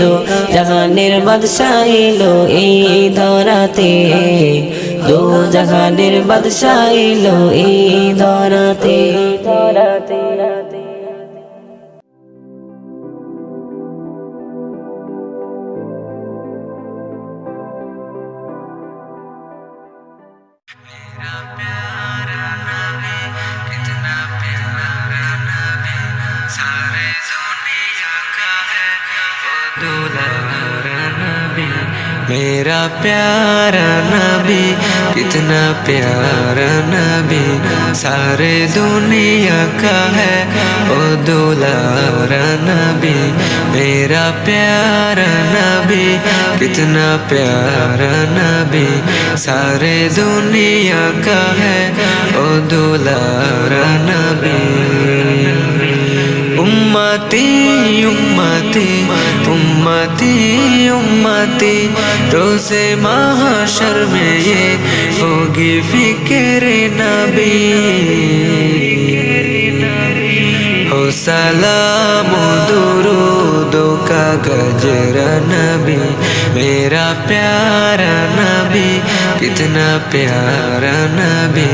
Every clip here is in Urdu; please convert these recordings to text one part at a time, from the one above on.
দো জাহানের বাদশাহ এলো এই ধরাতে দো জাহানের বাদশাহ এলো এই ধরাতে ধরাতে میرا پیارا نبی، کتنا پیارا نبی، سارے دنیا کا ہے او دولارا نبی۔ میرا پیارا نبی، کتنا پیارا نبی، سارے دنیا کا ہے او دولارا نبی۔ উম্মতি উম্মতি উম্মতি উম্মতি। রোজে মহাশর মে হোগি ফিকির নবী। ও সালাম দুরু کا گجر نبی، میرا پیارا نبی، کتنا پیارا نبی،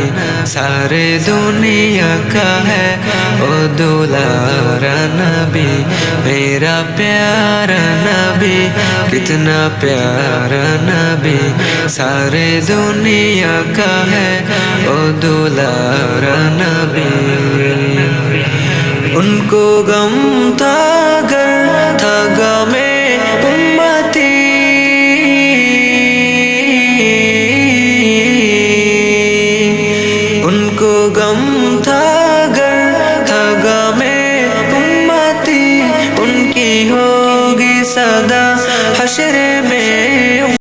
سارے دنیا کا ہے او دولارا نبی، میرا پیارا نبی، کتنا پیارا نبی، سارے دنیا کا ہے او دولارا نبی۔ ان کو غم کو غم تھا گر تھگا میں امتی ان کی ہوگی صدا حشر میں